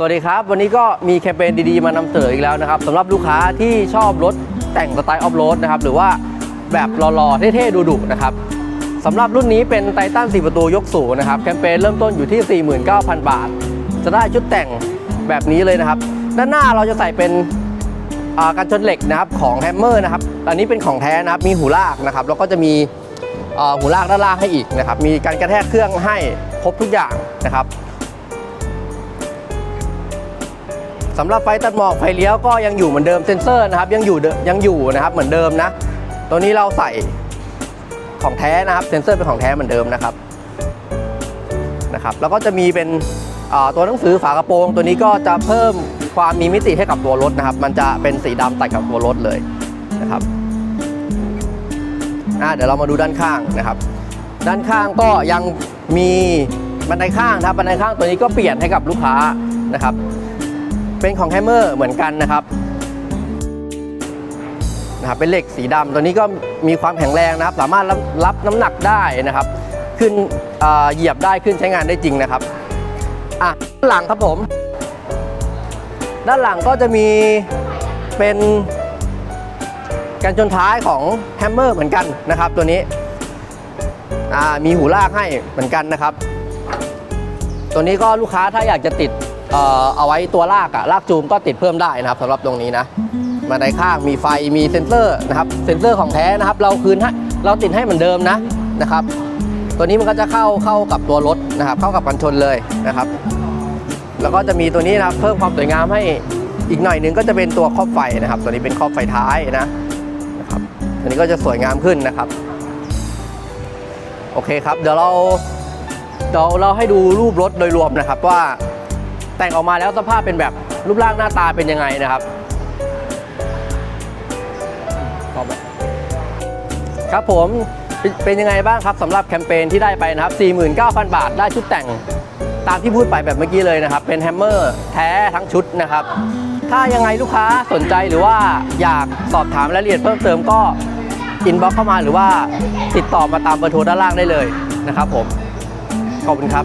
สวัสดีครับ วันนี้ก็มีแคมเปญดีๆ มานำเสนออีกแล้วนะครับสำหรับลูกค้าที่ชอบรถแต่งสไตล์ออฟโรดนะครับหรือว่าแบบหล่อๆเท่ๆดุๆนะครับสำหรับรุ่นนี้เป็นไททัน4 ประตูยกสูงนะครับแคมเปญเริ่มต้นอยู่ที่ 49,000 บาท จะได้ชุดแต่งแบบนี้เลยนะครับ ด้านหน้าเราจะใส่เป็นกันชนเหล็กนะครับของแฮมเมอร์นะครับอันนี้เป็นของแท้นะครับมีหูลากนะครับแล้วก็จะมีหูลากด้านล่างให้อีกนะครับมีการกระแทกเครื่องให้ครบทุกอย่างนะครับ สำหรับไฟตัดหมอกไฟเลี้ยวก็ยังอยู่เหมือนเดิมเซนเซอร์นะครับยังอยู่ยังอยู่นะครับเหมือนเดิมนะ ตัวนี้เราใส่ของแท้นะครับเซนเซอร์เป็นของแท้เหมือนเดิมนะครับนะครับ แล้วก็จะมีเป็นตัวหนังสือฝากระโปรง ตัวนี้ก็จะเพิ่มความมีมิติให้กับตัวรถนะครับ มันจะเป็นสีดำตัดกับตัวรถเลยนะครับเดี๋ยวเรามาดูด้านข้างนะครับ ด้านข้างก็ยังมีบันไดข้างนะครับบันไดข้างตัวนี้ก็เปลี่ยนให้กับลูกค้านะครับ เป็นของแฮมเมอร์เหมือนกันนะครับนะครับเป็นเหล็กสีดำตัวนี้ก็มีความแข็งแรงนะครับ สามารถรับรับน้ำหนักได้นะครับ ขึ้นเอ่อเหยียบได้ขึ้นใช้งานได้จริงนะครับอะด้านหลังครับผม ด้านหลังก็จะมีเป็นกันชนท้ายของแฮมเมอร์เหมือนกันนะครับ ตัวนี้อ่ามีหูลากให้เหมือนกันนะครับ ตัวนี้ก็ลูกค้าถ้าอยากจะติด เอ่อเอาไว้ตัวลากอะลากจูมก็ติดเพิ่มได้นะครับสำหรับตรงนี้นะมาในข้างมีไฟมีเซ็นเซอร์นะครับเซ็นเซอร์ของแท้นะครับ เราคืนให้เราติดให้เหมือนเดิมนะนะครับ ตัวนี้มันก็จะเข้าเข้ากับตัวรถนะครับ เข้ากับกันชนเลยนะครับ แล้วก็จะมีตัวนี้นะครับเพิ่มความสวยงามให้อีกหน่อยหนึงก็จะเป็นตัวครอบไฟนะครับ ตัวนี้เป็นครอบไฟท้ายนะนะครับตัวนี้ก็จะสวยงามขึ้นนะครับโอเคครับเดี๋ยวเราเดี๋ยวเราให้ดูรูปรถโดยรวมนะครับว่า แต่งออกมาแล้วสภาพเป็นแบบรูปร่างหน้าตาเป็นยังไงนะครับต่อไปครับผมเป็นเป็นยังไงบ้างครับสำหรับแคมเปญที่ได้ไปนะครับ 49,000 บาทได้ชุดแต่งตามที่พูดไปแบบเมื่อกี้เลยนะครับ เป็นแฮมเมอร์แท้ทั้งชุดนะครับ ถ้ายังไงลูกค้าสนใจหรือว่าอยากสอบถามรายละเอียดเพิ่มเติมก็อินบ็อกเข้ามาหรือว่าติดต่อมาตามเบอร์โทรด้านล่างได้เลยนะครับผม ขอบคุณครับ